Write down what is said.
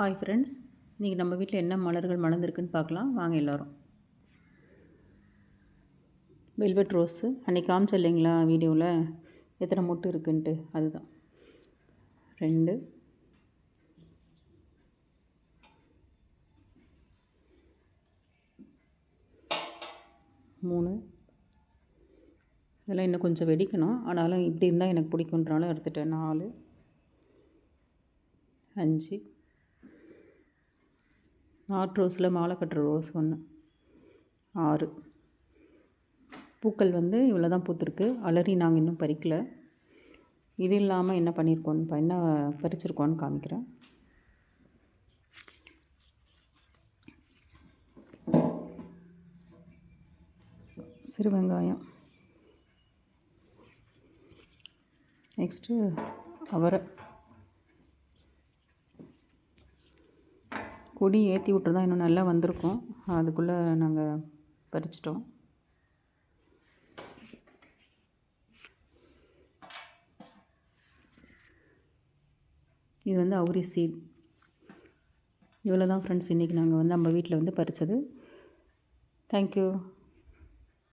Hi friends இன்றைக்கி நம்ம வீட்டில் என்ன மலர்கள் மலர்ந்துருக்குன்னு பார்க்கலாம். வாங்க எல்லோரும். வெல்வெட் ரோஸு அன்றைக்கி காமிச்ச இல்லைங்களா வீடியோவில் எத்தனை மொட்டு இருக்குன்ட்டு. அதுதான். ரெண்டு. மூணு. இதெல்லாம் இன்னும் கொஞ்சம் வெடிக்கணும். ஆனாலும் இப்படி இருந்தால் எனக்கு பிடிக்குன்றாலும் எடுத்துட்டேன். நாலு. அஞ்சு. நாட் ரோஸில் மாலை கட்டுற ரோஸ் ஒன்று. ஆறு. பூக்கள் வந்து இவ்வளோ தான் பூத்துருக்கு. அலறி நாங்கள் இன்னும் பறிக்கல. இது இல்லாமல் என்ன பண்ணியிருக்கோன்னு என்ன பறிச்சிருக்கோன்னு காமிக்கிறேன். சிறு வெங்காயம். நெக்ஸ்ட்டு அவரை. கொடி ஏற்றி விட்டுருந்தா இன்னும் நல்லா வந்திருக்கும். அதுக்குள்ளே நாங்கள் பறிச்சிட்டோம். இது வந்து அவுரி சீட். இவ்வளோ தான் ஃப்ரெண்ட்ஸ் இன்றைக்கி நாங்கள் வந்து நம்ம வீட்டில் வந்து பறித்தது தேங்க்யூ